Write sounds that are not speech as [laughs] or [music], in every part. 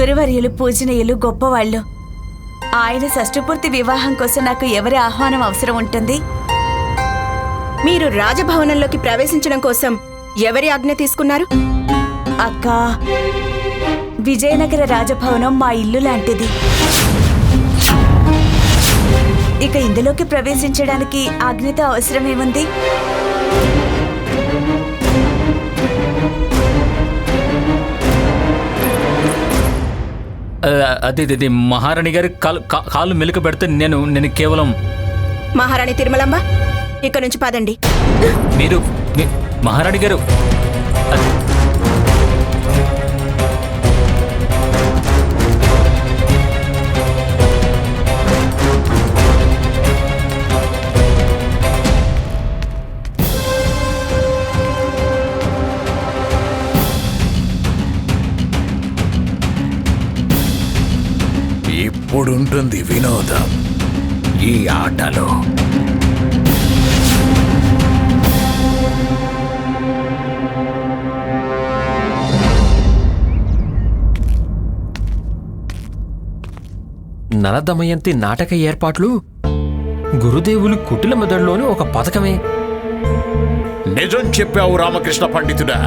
గురువర్యులు పూజనీయులు గొప్పవాళ్ళు. ఆయన షష్ఠపూర్తి వివాహం కోసం నాకు ఎవరి ఆహ్వానం అవసరం ఉంటుంది? మీరు రాజభవనంలోకి ప్రవేశించడం కోసం ఎవరి ఆజ్ఞ తీసుకున్నారు? అక్క విజయనగర రాజభవనం మా ఇల్లు లాంటిది. ఇక ఇందులోకి ప్రవేశించడానికి ఆజ్ఞతో అవసరమేముంది? అదే అదే, అదే. మహారాణి గారి కాలు కాలు మెలిక పెడితే నేను నేను కేవలం మహారాణి తిరుమలంబ ఇక్కడ నుంచి పదండి. మీరు మహారాణి గారు ఇప్పుడుంటుంది వినోదం ఈ ఆటలో? నలదమయంతి నాటక ఏర్పాట్లు గురుదేవులు కుటిల మెదడులోని ఒక పథకమే. నిజం చెప్పావు రామకృష్ణ పండితుడా.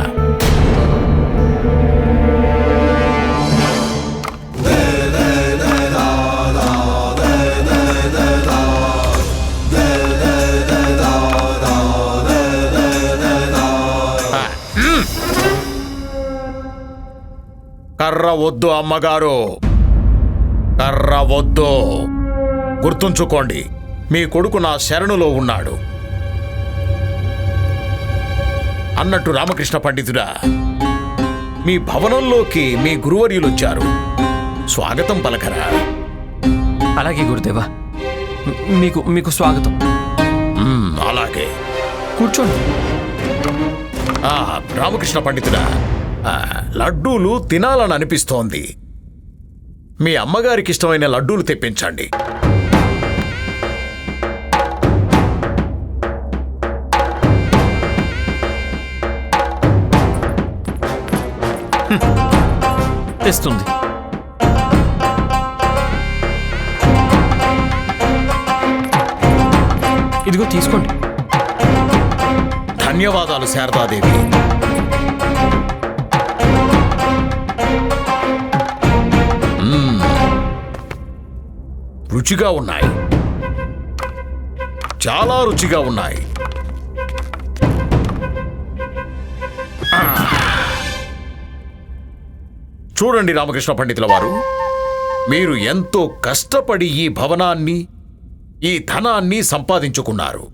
కర్ర వద్దు అమ్మగారు. కర్ర వద్దు. గుర్తుంచుకోండి మీ కొడుకు నా శరణులో ఉన్నాడు. అన్నట్టు రామకృష్ణ పండితుడా మీ భవనంలోకి మీ గురువర్యులు వచ్చారు స్వాగతం పలకరా. అలాగే గురుదేవా. మీకు మీకు స్వాగతం. అలాగే. కూర్చోండి. రామకృష్ణ పండితుడా లడ్డూలు తినాలని అనిపిస్తోంది. మీ అమ్మగారికి ఇష్టమైన లడ్డూలు తెప్పించండి. తెస్తుంది. ఇదిగో తీసుకోండి. ధన్యవాదాలు శారదాదేవి. రుచిగా ఉన్నాయి. చాలా రుచిగా ఉన్నాయి. చూడండి రామకృష్ణ పండితుల వారు మీరు ఎంతో కష్టపడి ఈ భవనాన్ని ఈ ధనాన్ని సంపాదించుకున్నారు.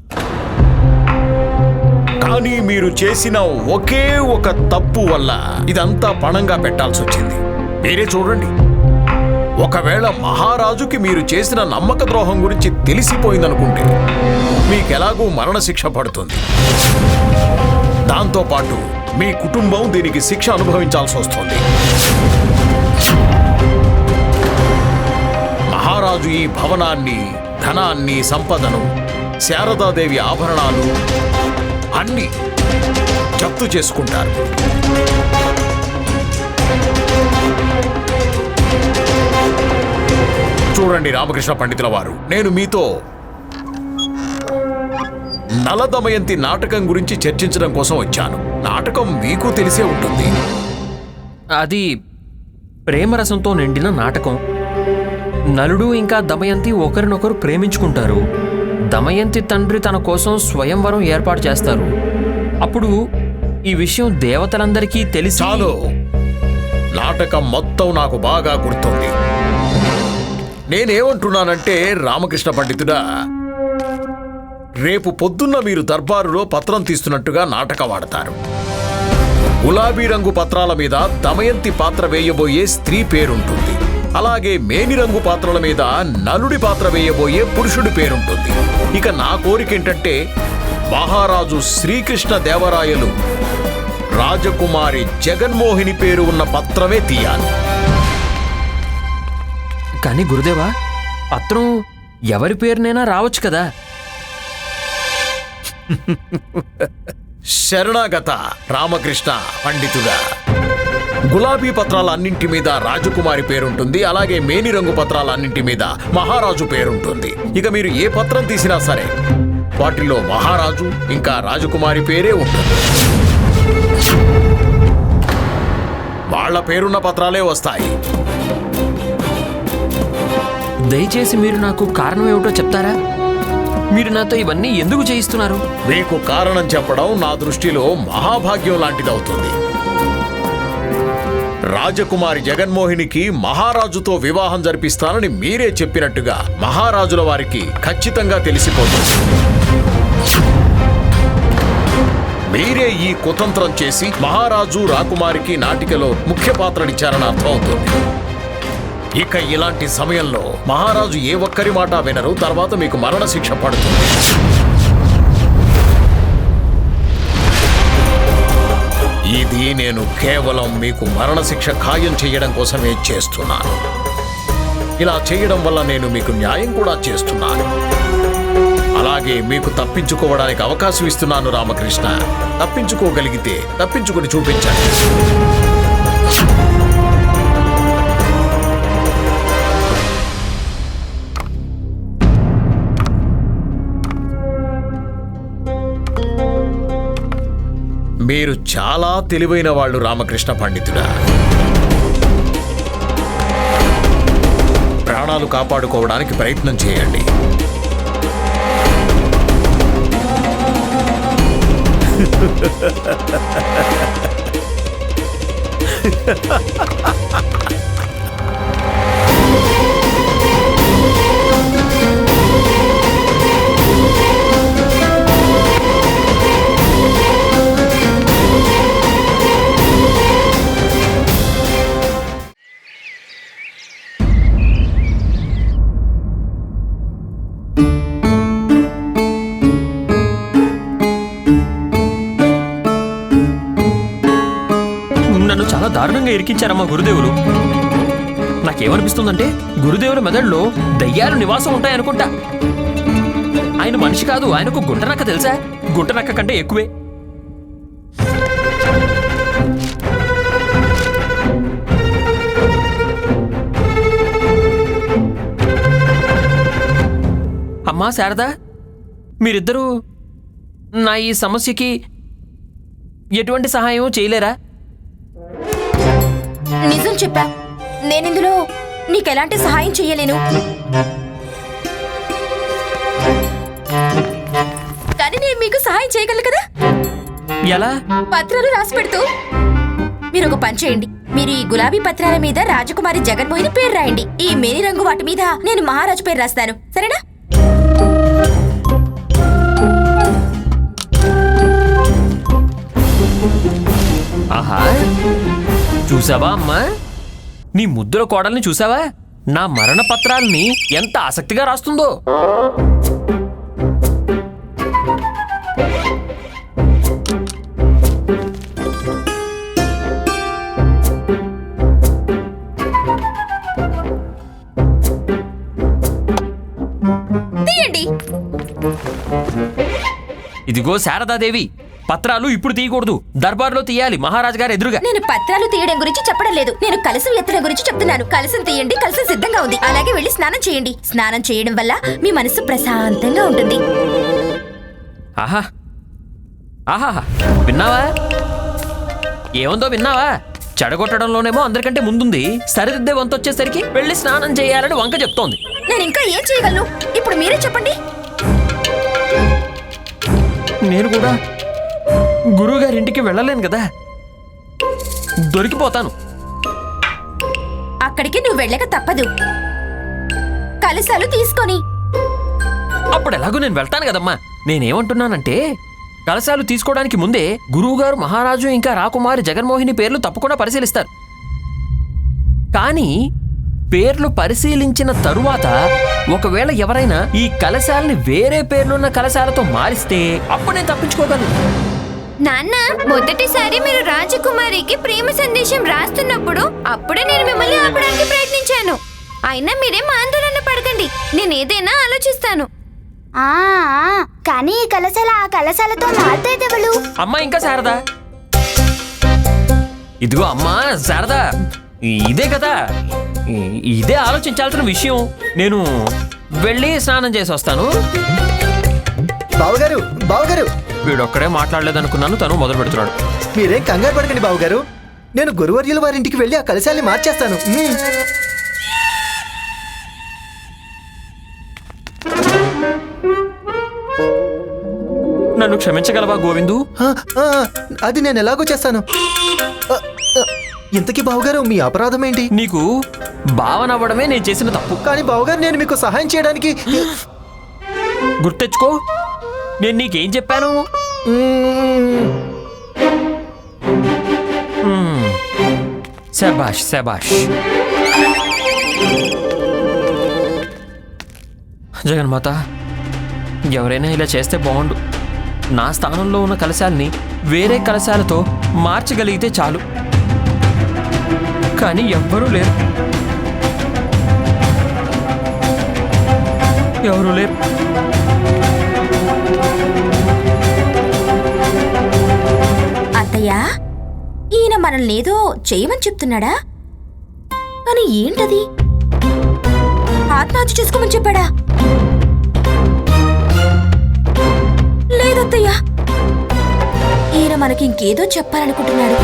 కానీ మీరు చేసిన ఒకే ఒక తప్పు వల్ల ఇదంతా పణంగా పెట్టాల్సి వచ్చింది మీరే చూడండి. ఒకవేళ మహారాజుకి మీరు చేసిన నమ్మక ద్రోహం గురించి తెలిసిపోయిందనుకుంటే మీకెలాగూ మరణశిక్ష పడుతుంది. దాంతోపాటు మీ కుటుంబం దీనికి శిక్ష అనుభవించాల్సి వస్తుంది. మహారాజు ఈ భవనాన్ని ధనాన్ని సంపదను శారదాదేవి ఆభరణాలు అన్ని జప్తు చేసుకుంటారు. చూడండి రామకృష్ణ పండితుల వారు. నేను మీతో నలదమయంతి నాటకం గురించి చర్చించడం కోసం వచ్చాను. నాటకం మీకు తెలిసే ఉంటుంది. అది ప్రేమరసంతో నిండిన నాటకం. నలుడు ఇంకా దమయంతి ఒకరినొకరు ప్రేమించుకుంటారు. దమయంతి తండ్రి తన కోసం స్వయంవరం ఏర్పాటు చేస్తారు. అప్పుడు ఈ విషయం దేవతలందరికీ తెలిసి చాలు. నాటకం మొత్తం నాకు బాగా గుర్తుంది. నేనేమంటున్నానంటే రామకృష్ణ పండితుడా రేపు పొద్దున్న మీరు దర్బారులో పత్రం తీస్తున్నట్టుగా నాటక వాడతారు గులాబీ రంగు పత్రాల మీద దమయంతి పాత్ర వేయబోయే స్త్రీ పేరుంటుంది. అలాగే మేని రంగు పాత్రల మీద నలుడి పాత్ర వేయబోయే పురుషుడి పేరుంటుంది. ఇక నా కోరిక ఏంటంటే మహారాజు శ్రీకృష్ణ దేవరాయలు రాజకుమారి జగన్మోహిని పేరు ఉన్న పత్రమే తీయాలి. కానీ గురుదేవా పత్రం ఎవరి పేరునైనా రావచ్చు కదా? శరణాగత రామకృష్ణ పండితుడా. గులాబీ పత్రాలన్నింటి మీద రాజకుమారి పేరుంటుంది అలాగే మేని రంగు పత్రాలన్నింటి మీద మహారాజు పేరుంటుంది. ఇక మీరు ఏ పత్రం తీసినా సరే వాటిల్లో మహారాజు ఇంకా రాజకుమారి పేరే ఉంటుంది. వాళ్ళ పేరున్న పత్రాలే వస్తాయి. దయచేసి మీరు నాకు కారణం ఏమిటో చెప్తారా? మీరు నాతో ఇవన్నీ ఎందుకు చేయిస్తున్నారు? మీకు కారణం చెప్పడం నా దృష్టిలో మహాభాగ్యం లాంటిదవుతుంది. రాజకుమారి జగన్మోహినికి మహారాజుతో వివాహం జరిపిస్తానని మీరే చెప్పినట్టుగా మహారాజుల వారికి ఖచ్చితంగా తెలిసిపోతుంది. మీరే ఈ కుతంత్రం చేసి మహారాజు రాకుమారికి నాటికలో ముఖ్య పాత్రనిచ్చారని అర్థమవుతుంది ఇక ఇలాంటి సమయంలో మహారాజు ఏ ఒక్కరి మాట వినరు తర్వాత మీకు మరణశిక్ష పడుతుంది. ఇది నేను కేవలం మీకు మరణశిక్ష ఖాయం చేయడం కోసమే చేస్తున్నాను. ఇలా చేయడం వల్ల నేను మీకు న్యాయం కూడా చేస్తున్నాను. అలాగే మీకు తప్పించుకోవడానికి అవకాశం ఇస్తున్నాను రామకృష్ణ. తప్పించుకోగలిగితే తప్పించుకుని చూపించండి. మీరు చాలా తెలివైన వాళ్ళు రామకృష్ణ పండితుడా. ప్రాణాలు కాపాడుకోవడానికి ప్రయత్నం చేయండి. [laughs] దారుణంగా ఇరికించారమ్మా గురుదేవులు. నాకేమనిపిస్తుందంటే గురుదేవుల మెదడులో దయ్యాలు నివాసం ఉంటాయనుకుంటా. ఆయన మనిషి కాదు ఆయనకు గుంటనక్క తెలుసా? గుంటనక్క కంటే ఎక్కువే. అమ్మా శారదా మీరిద్దరూ నా ఈ సమస్యకి ఎటువంటి సహాయం చేయలేరా? నిజం చెప్పా. నేనిందులో నీకెలాంటి సహాయం చెయ్యలేను. కానీ నేను మీకు సహాయం చేయగలను కదా? ఎలా? పత్రాలు రాసి పెడుతూ. మీరు ఒక పని చేయండి. మీరు ఈ గులాబీ పత్రాల మీద రాజకుమారి జగన్మోహిని పేరు రాయండి. ఈ మేని రంగు వాటి మీద నేను మహారాజు పేరు రాస్తాను. సరేనా? ఆహా. చూసావా అమ్మా? నీ ముద్దుల కోడల్ని చూసావా? నా మరణ పత్రాల్ని ఎంత ఆసక్తిగా రాస్తుందో. ఇదిగో శారదాదేవి పత్రాలు ఇప్పుడు తీయకూడదు. దర్బార్లో తీయాలి. మహారాజు గారు ఎదురుగా. నేను పత్రాలు తీయడం గురించి చెప్పడం లేదు. నేను కలసం ఎత్తడం గురించి చెప్తున్నాను. కలసం తీయండి. కలసం సిద్ధంగా ఉంది. అలాగే వెళ్ళి స్నానం చేయండి. స్నానం చేయడం వల్ల మీ మనసు ప్రశాంతంగా ఉంటుంది. ఆహా. ఆహా. విన్నావా? ఏముందో విన్నావా? చెడగొట్టడంలోనేమో అందరికంటే ముందుంది. సరిదిద్దే వంతు వచ్చేసరికి వెళ్ళి స్నానం చేయాలని వంక చెప్తోంది. నేను ఇంకా ఏం చేయగలను? ఇప్పుడు మీరే చెప్పండి. నేను కూడా గురువుగారింటికి వెళ్ళలేను కదా. దొరికిపోతాను. అక్కడికి నువ్వు వెళ్ళక తప్పదు. కలశాలు తీసుకొని. అప్పుడు ఎలాగో నేను వెళ్తాను కదమ్మా. నేనేమంటున్నానంటే కలశాలు తీసుకోవడానికి ముందే గురువుగారు మహారాజు ఇంకా రాకుమారి జగన్మోహిని పేర్లు తప్పకుండా పరిశీలిస్తారు. కానీ పేర్లు పరిశీలించిన తరువాత ఒకవేళ ఎవరైనా ఈ కలశాలని వేరే పేర్లున్న కలశాలతో మారిస్తే అప్పుడు నేను తప్పించుకోగలను. నాన్న మొదటిసారి మీరు రాజకుమారికి ప్రేమ సందేశం రాస్తున్నప్పుడు అప్పుడే నేను మిమ్మల్ని ఆపడానికి ప్రయత్నించాను. అయినా మీరేం ఆందోళన పడకండి. నేను ఏదైనా ఆలోచిస్తాను. ఆ ఆ, కానీ ఈ కలశాల ఆ కలశాలతో మారుతాయిదెవలు అమ్మా ఇంకా శారదా? ఇదిగో అమ్మా శారదా ఇదే కదా. ఇ- ఇదే ఆలోచించాల్సిన విషయం. నేను వెళ్ళి స్నానం చేసి వస్తాను. బావగారు బావగారు వీడొక్కడే మాట్లాడలేదనుకున్నాను తను మొదలు పెడుతున్నాడు. మీరేం కంగారు పడకండి బావగారు. నేను గురువర్యుల వారింటికి వెళ్ళి ఆ కలశాన్ని మార్చేస్తాను. మ్మ్. నన్ను క్షమించగలవా గోవిందు? ఆ, ఆ, అది నేను ఎలాగో చేస్తాను. ఆ, ఆ, ఇంతకీ బావగారు మీ అపరాధం ఏంటి? నీకు భావన అవ్వడమే నేను చేసిన తప్పు. కానీ బావగారు నేను మీకు సహాయం చేయడానికి గుర్తెచ్చుకో. నేను నీకేం చెప్పాను? శబాష్ శబాష్ జగన్మాత ఎవరైనా ఇలా చేస్తే బాగుండు. నా స్థానంలో ఉన్న కలశాల్ని వేరే కలశాలతో మార్చగలిగితే చాలు. కానీ ఎవ్వరూ లేరు. ఎవరూ లేరు. అత్తయ్య ఈయన మనల్ని ఏదో చేయమని చెప్తున్నాడా? కానీ ఏంటది? ఆత్మహత్య చేసుకోమని చెప్పాడా? లేదత్తయ్యా. ఈయన మనకి ఇంకేదో చెప్పాలనుకుంటున్నాడు.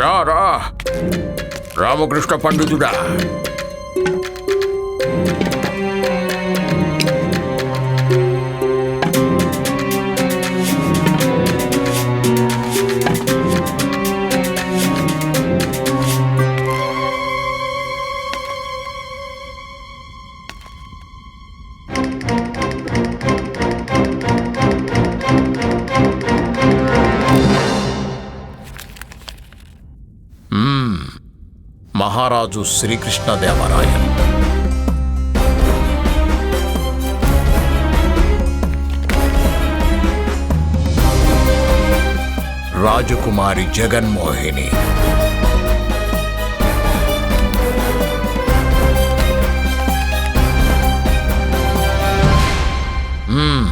రా రా. రామకృష్ణ పండితుడా. మహారాజు శ్రీకృష్ణదేవరాయలు రాజకుమారి జగన్మోహిని మ్మ్.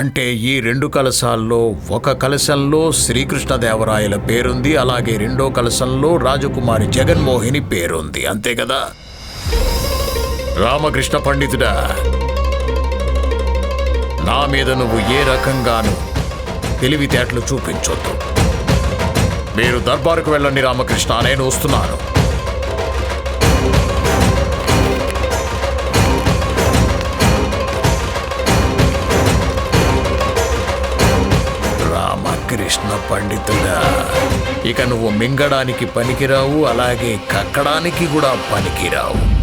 అంటే ఈ రెండు కలశాల్లో ఒక కలశంలో శ్రీకృష్ణదేవరాయల పేరుంది అలాగే రెండో కలశంలో రాజకుమారి జగన్మోహిని పేరుంది. అంతే కదా? రామకృష్ణ పండితుడా నా మీద నువ్వు ఏ రకంగానూ తెలివితేటలు చూపించొద్దు. మీరు దర్బారుకు వెళ్ళండి రామకృష్ణ నేను వస్తున్నాను. పండితుడా. ఇక నువ్వు మింగడానికి పనికిరావు అలాగే కక్కడానికి కూడా పనికిరావు.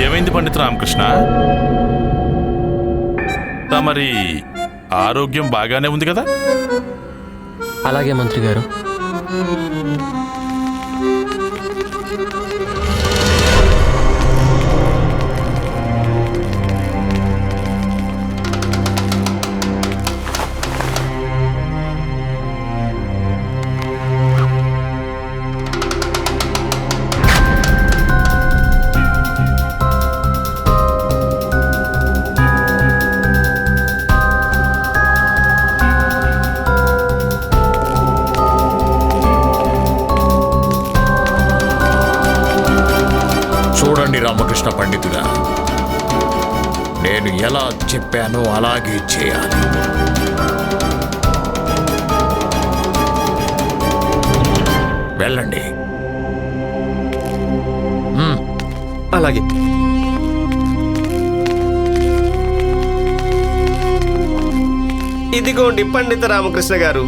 ఏమైంది పండిత రామకృష్ణ? తమరి ఆరోగ్యం బాగానే ఉంది కదా? అలాగే మంత్రి గారు. రామకృష్ణ పండితుడా నేను ఎలా చెప్పానో అలాగే చేయాలి. వెళ్ళండి. అలాగే. ఇదిగోండి పండిత రామకృష్ణ గారు.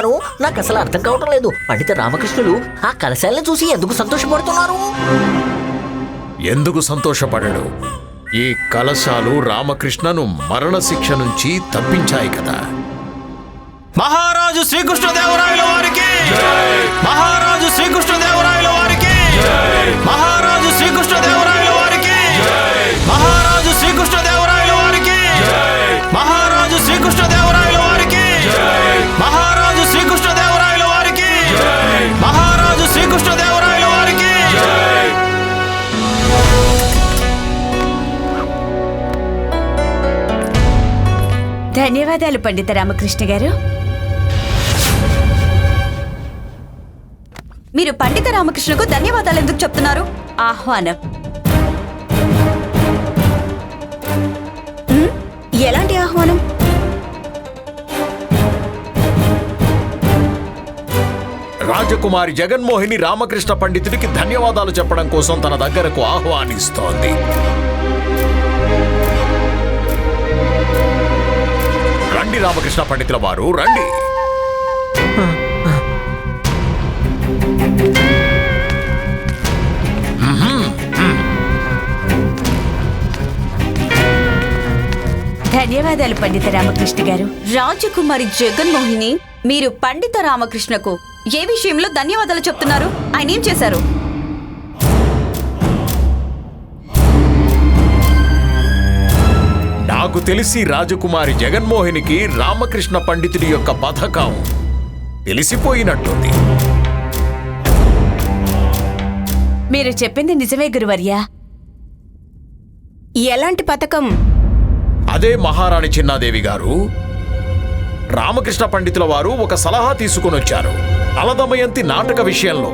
గురుగారు నాకు అసలు అర్థం కావటం లేదు. పండిత రామకృష్ణులు ఆ కలశాలను చూసి ఎందుకు సంతోషపడుతున్నారు? ఎందుకు సంతోషపడడు? ఈ కలశాలు రామకృష్ణను మరణశిక్ష నుంచి తప్పించాయి కదా. మహారాజు శ్రీకృష్ణదేవరాయల వారికి ధన్యవాదాలు పండిత రామకృష్ణ గారు. మీరు పండిత రామకృష్ణకు ధన్యవాదాలు ఎందుకు చెప్తున్నారు? ఆహ్వానం. ఎలాంటి ఆహ్వానం? రాజకుమారి జగన్మోహిని రామకృష్ణ పండితుడికి ధన్యవాదాలు చెప్పడం కోసం తన దగ్గరకు ఆహ్వానిస్తోంది. రండి రామకృష్ణ పండితుల వారు రండి. ధన్యవాదాలు పండిత రామకృష్ణ గారు. రాజకుమారి జగన్మోహిని మీరు పండిత రామకృష్ణకు ఏ విషయంలో ధన్యవాదాలు చెప్తున్నారు? ఆయన ఏం చేశారు? నాకు తెలిసి రాజకుమారి జగన్మోహినికి రామకృష్ణ పండితుడి యొక్క పథకం తెలిసిపోయినట్టుంది. మీరు చెప్పింది నిజమే గురువర్యా. ఎలాంటి పథకం? అదే మహారాణి చిన్నాదేవి గారు రామకృష్ణ పండితుల వారు ఒక సలహా తీసుకుని వచ్చారు. అలదమయంతి నాటక విషయంలో.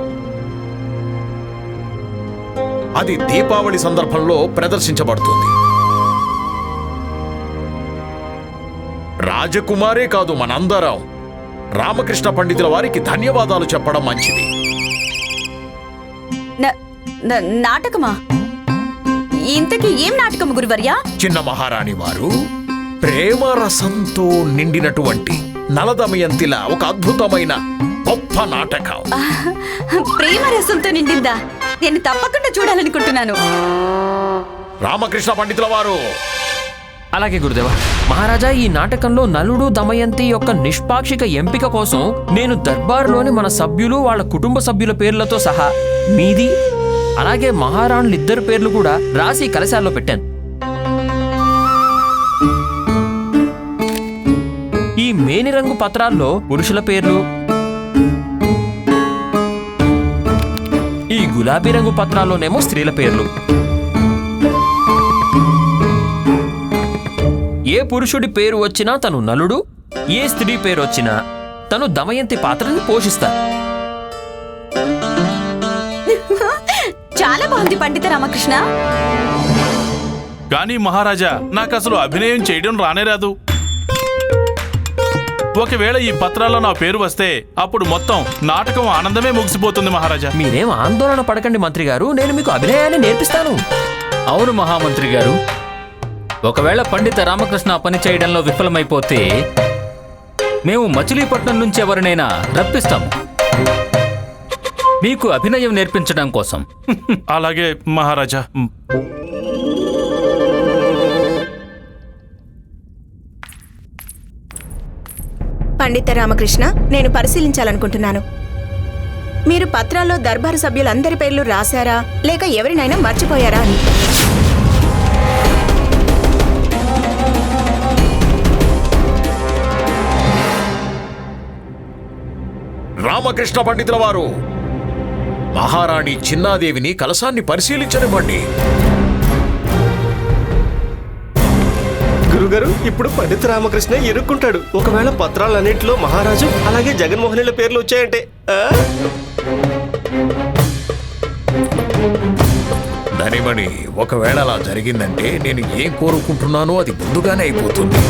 అది దీపావళి సందర్భంలో ప్రదర్శించబడుతుంది. రాజకుమారే కాదు మనందరం. రామకృష్ణ పండితుల వారికి ధన్యవాదాలు చెప్పడం మంచిది. నాటకమా? ఇంతకీ ఏం నాటకం గురువర్యా? చిన్న మహారాణి వారు ప్రేమ రసంతో నిండినటువంటి నలదమయంతిలా ఒక అద్భుతమైన గొప్ప నాటకం. [laughs] ప్రేమ రసంతో నిండిందా? నేను తప్పకుండా చూడాలనుకుంటున్నాను. రామకృష్ణ పండితుల వారు అలాగే గురుదేవ మహారాజా ఈ నాటకంలో నలుడు దమయంతి యొక్క నిష్పాక్షిక ఎంపిక కోసం నేను దర్బార్లోని మన సభ్యులు వాళ్ళ కుటుంబ సభ్యుల పేర్లతో సహా మీది అలాగే మహారాణులిద్దరు పేర్లు కూడా రాసి కలశాల్లో పెట్టాను. ఈ మేనిరంగు పత్రాల్లో పురుషుల పేర్లు ఈ గులాబీ రంగు పత్రాల్లోనేమో స్త్రీల పేర్లు. ఏ పురుషుడి పేరు వచ్చినా తను నలుడు ఏ స్త్రీ పేరు వచ్చినా తను దమయంతి పాత్రని పోషిస్తారు చాలా బాగుంది పండిత రామకృష్ణ. కానీ మహారాజా నాకు అసలు అభినయం చేయడం రానే రాదు. ఒకవేళ ఈ పత్రాల్లో నా పేరు వస్తే అప్పుడు మొత్తం నాటకం ఆనందమే ముగిసిపోతుంది మహారాజా. మీరేం ఆందోళన పడకండి మంత్రి గారు నేను మీకు అభినయాన్ని నేర్పిస్తాను. అవును మహామంత్రి గారు ఒకవేళ పండిత రామకృష్ణ పని చేయడంలో విఫలమైపోతే మేము మచిలీపట్నం నుంచి ఎవరినైనా రప్పిస్తాము. మీకు అభినయం నేర్పించడం కోసం. [laughs] అలాగే మహారాజా. పండిత రామకృష్ణ నేను పరిశీలించాలనుకుంటున్నాను. మీరు పత్రాల్లో దర్బారు సభ్యులందరి పేర్లు రాశారా? లేక ఎవరినైనా మర్చిపోయారా అని. రామకృష్ణ పండితుల వారు. మహారాణి చిన్నాదేవిని కలశాన్ని పరిశీలించనివ్వండి. గురుగారు ఇప్పుడు పండిత రామకృష్ణ ఇరుక్కుంటాడు ఒకవేళ పత్రాలన్నింటిలో మహారాజు అలాగే జగన్మోహనుల పేర్లు వచ్చాయంటే? ధనిమణి ఒకవేళ అలా జరిగిందంటే నేను ఏం కోరుకుంటున్నానో అది ముందుగానే అయిపోతుంది.